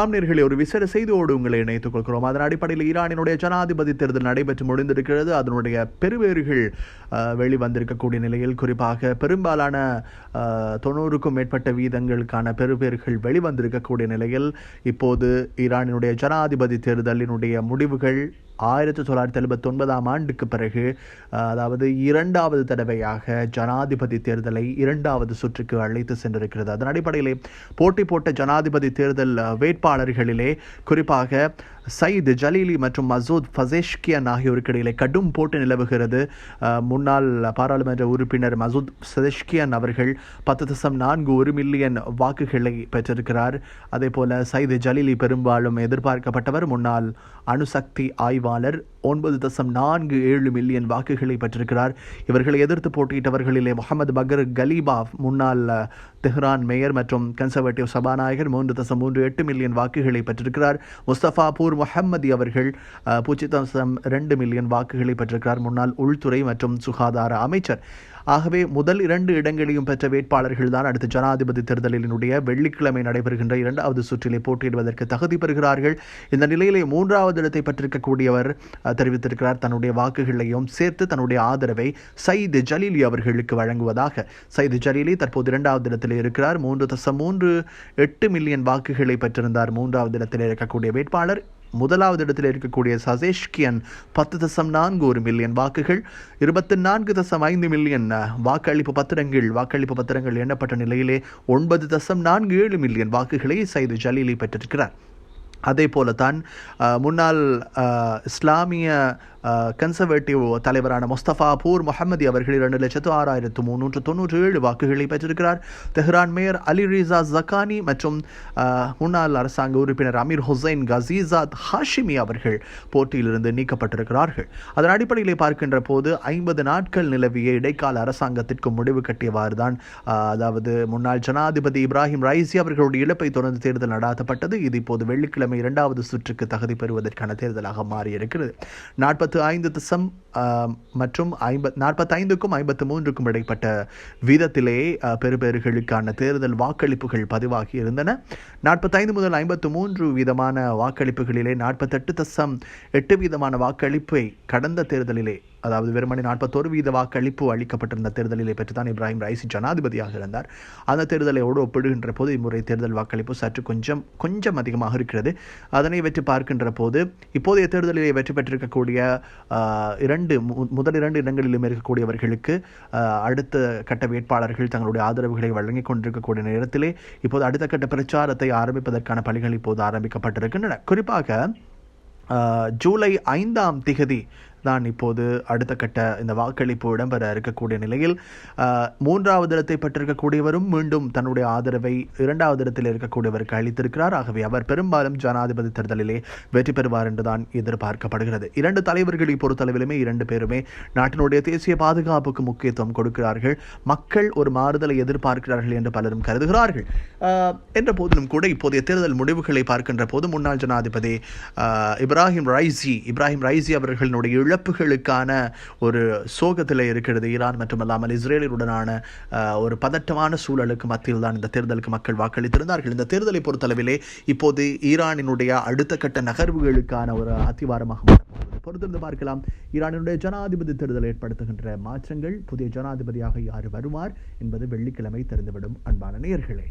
ஆம்நேர்களை ஒரு விசேட செய்தியோடு உங்களை இணைத்துக் கொள்கிறோம். அதன் அடிப்படையில் ஈரானினுடைய ஜனாதிபதி தேர்தல் நடைபெற்று முடிந்திருக்கிறது. அதனுடைய பெருவேறுகள் வெளிவந்திருக்கக்கூடிய நிலையில் குறிப்பாக பெரும்பாலான தொண்ணூறுக்கும் மேற்பட்ட வீதங்களுக்கான பெருவேறுகள் வெளிவந்திருக்கக்கூடிய நிலையில் இப்போது ஈரானினுடைய ஜனாதிபதி தேர்தலினுடைய முடிவுகள் ஆயிரத்தி தொள்ளாயிரத்தி எழுபத்தி ஒன்பதாம் ஆண்டுக்கு பிறகு அஹ், அதாவது இரண்டாவது தடவையாக ஜனாதிபதி தேர்தலை இரண்டாவது சுற்றுக்கு அழைத்து சென்றிருக்கிறது. அதன் அடிப்படையிலே போட்டி போட்ட ஜனாதிபதி தேர்தல் வேட்பாளர்களிலே குறிப்பாக சயீத் ஜலீலி மற்றும் மசூத் ஃபசேஷ்கியன் ஆகியோருக்கு இடையிலே கடும் போட்டு நிலவுகிறது. முன்னாள் பாராளுமன்ற உறுப்பினர் மசூத் ஃபசேஷ்கியன் அவர்கள் பத்து தசம் நான்கு ஒரு மில்லியன் வாக்குகளை பெற்றிருக்கிறார். அதே போல சயீத் ஜலீலி பெரும்பாலும் எதிர்பார்க்கப்பட்டவர் முன்னாள் அணுசக்தி ஆய்வாளர் ஒன்பது தசம் நான்கு ஏழு மில்லியன் வாக்குகளை பெற்றிருக்கிறார். இவர்களை எதிர்த்து போட்டியிட்டவர்களிலே முகமது பகர் கலீபா முன்னாள் தெஹ்ரான் மேயர் மற்றும் கன்சர்வேட்டிவ் சபாநாயகர் மூன்று தசம் மூன்று எட்டு மில்லியன் வாக்குகளை பெற்றிருக்கிறார். முஸ்தபா பூர் முஹம்மதி அவர்கள் பூஜ்ஜியம் ரெண்டு மில்லியன் வாக்குகளை பெற்றிருக்கிறார். முன்னாள் உள்துறை மற்றும் சுகாதார அமைச்சர். ஆகவே முதல் இரண்டு இடங்களையும் பெற்ற வேட்பாளர்கள் தான் அடுத்த ஜனாதிபதி தேர்தலினுடைய வெள்ளிக்கிழமை நடைபெறுகின்ற இரண்டாவது சுற்றிலே போட்டியிடுவதற்கு தகுதி பெறுகிறார்கள். இந்த நிலையிலே மூன்றாவது இடத்தை பெற்றிருக்கக்கூடியவர் தெரிவித்திருக்கிறார். தன்னுடைய வாக்குகளையும் சேர்த்து தன்னுடைய ஆதரவை சயீத் ஜலீலி அவர்களுக்கு வழங்குவதாக. சயீத் ஜலீலி தற்போது இரண்டாவது இடத்தில் இருக்கிறார். மூன்று தசம் மூன்று எட்டு மில்லியன் வாக்குகளை பெற்றிருந்தார். மூன்றாவது இடத்தில் இருக்கக்கூடிய வேட்பாளர் முதலாவது இடத்தில் இருக்கக்கூடிய சசேஷ்கியன் பத்து தசம் நான்கு ஒரு மில்லியன் வாக்குகள் இருபத்தி நான்கு தசம் ஐந்து மில்லியன் வாக்களிப்பு பத்திரங்கள் வாக்களிப்பு பத்திரங்கள் எண்ணப்பட்ட நிலையிலே ஒன்பது தசம் நான்கு ஏழு மில்லியன் வாக்குகளை சைது ஜலீலி பெற்றிருக்கிறார். அதே போலத்தான் தான் முன்னாள் இஸ்லாமிய கன்சர்வேட்டிவ் தலைவரான முஸ்தபா பூர் முகமதி அவர்கள் இரண்டு லட்சத்து ஆறாயிரத்து முன்னூற்று தொன்னூற்றி ஏழு வாக்குகளை பெற்றிருக்கிறார். Tehran mayor Ali Reza Zakani மற்றும் முன்னாள் அரசாங்க உறுப்பினர் அமீர் ஹுசைன் கசீசாத் ஹாஷிமி அவர்கள் போட்டியிலிருந்து நீக்கப்பட்டிருக்கிறார்கள். அதன் அடிப்படையில் பார்க்கின்ற போது ஐம்பது நாட்கள் நிலவிய இடைக்கால அரசாங்கத்திற்கு முடிவு கட்டியவாறு தான் அதாவது முன்னாள் ஜனாதிபதி இப்ராஹிம் ரைசி அவர்களுடைய இழப்பை தொடர்ந்து தேர்தல் நடாத்தப்பட்டது. இது இப்போது வெள்ளிக்கிழமை இரண்டாவது சுற்றுக்கு தகுதி பெறுவதற்கான தேர்தலாக மாறியிருக்கிறது. நாற்பத்து ஐந்து தசம் மற்றும் ஐம்பத் நாற்பத்தைந்துக்கும் ஐம்பத்து மூன்றுக்கும் இடைப்பட்ட வீதத்திலே பெறுபேறுகளுக்கான தேர்தல் வாக்களிப்புகள் பதிவாகி இருந்தன. நாற்பத்தைந்து முதல் ஐம்பத்து மூன்று வீதமான வாக்களிப்புகளிலே நாற்பத்தெட்டு தசம் எட்டு வீதமான வாக்களிப்பை கடந்த தேர்தலிலே அதாவது வெறுமனே நாற்பத்தோரு வீத வாக்களிப்பு அளிக்கப்பட்டிருந்த தேர்தலிலே பெற்றுதான் இப்ராஹிம் ரைசி ஜனாதிபதியாக இருந்தார். அந்த தேர்தலையோடு ஒப்பிடுகின்ற போது இம்முறை தேர்தல் வாக்களிப்பு சற்று கொஞ்சம் கொஞ்சம் அதிகமாக இருக்கிறது. அதனை வெற்றி பார்க்கின்ற போது இப்போதைய தேர்தலிலே வெற்றி பெற்றிருக்கக்கூடிய இரண்டு மு- முதல் இரண்டு இடங்களிலும் இருக்கக்கூடியவர்களுக்கு அடுத்த கட்ட வேட்பாளர்கள் தங்களுடைய ஆதரவுகளை வழங்கிக் கொண்டிருக்கக்கூடிய நேரத்திலே இப்போது அடுத்த கட்ட பிரச்சாரத்தை ஆரம்பிப்பதற்கான பணிகள் இப்போது ஆரம்பிக்கப்பட்டிருக்கின்றன. குறிப்பாக ஜூலை ஐந்தாம் திகதி தான் இப்போது அடுத்த கட்ட இந்த வாக்களிப்பு இடம்பெற இருக்கக்கூடிய நிலையில் ஆஹ், மூன்றாவது இடத்தை பெற்றிருக்கக்கூடியவரும் மீண்டும் தன்னுடைய ஆதரவை இரண்டாவது இடத்தில் இருக்கக்கூடியவருக்கு அளித்திருக்கிறார். ஆகவே அவர் பெரும்பாலும் ஜனாதிபதி தேர்தலிலே வெற்றி பெறுவார் என்றுதான் எதிர்பார்க்கப்படுகிறது. இரண்டு தலைவர்களை பொறுத்தளவிலுமே இரண்டு பேருமே நாட்டினுடைய தேசிய பாதுகாப்புக்கு முக்கியத்துவம் கொடுக்கிறார்கள். மக்கள் ஒரு மாறுதலை எதிர்பார்க்கிறார்கள் என்று பலரும் கருதுகிறார்கள். என்ற போதிலும் கூட இப்போதைய தேர்தல் முடிவுகளை பார்க்கின்ற போது முன்னாள் ஜனாதிபதி இப்ராஹிம் ரைசி இப்ராஹிம் ரைசி அவர்களுடைய இழப்புகளுக்கான ஒரு சோகத்தில் இருக்கிறது ஈரான் மட்டுமல்லாமல் இஸ்ரேலுடனான ஒரு பதட்டமான சூழலுக்கு மத்தியில் தான் இந்த தேர்தலுக்கு மக்கள் வாக்களித்திருந்தார்கள். இந்த தேர்தலை பொறுத்தளவிலே இப்போது ஈரானினுடைய அடுத்த கட்ட நகர்வுகளுக்கான ஒரு அத்திவாரமாக பொறுத்திருந்து பார்க்கலாம். ஈரானினுடைய ஜனாதிபதி தேர்தல் ஏற்படுத்துகின்ற மாற்றங்கள் புதிய ஜனாதிபதியாக யார் வருவார் என்பது வெள்ளிக்கிழமை தெரிந்துவிடும் அன்பான நேர்களே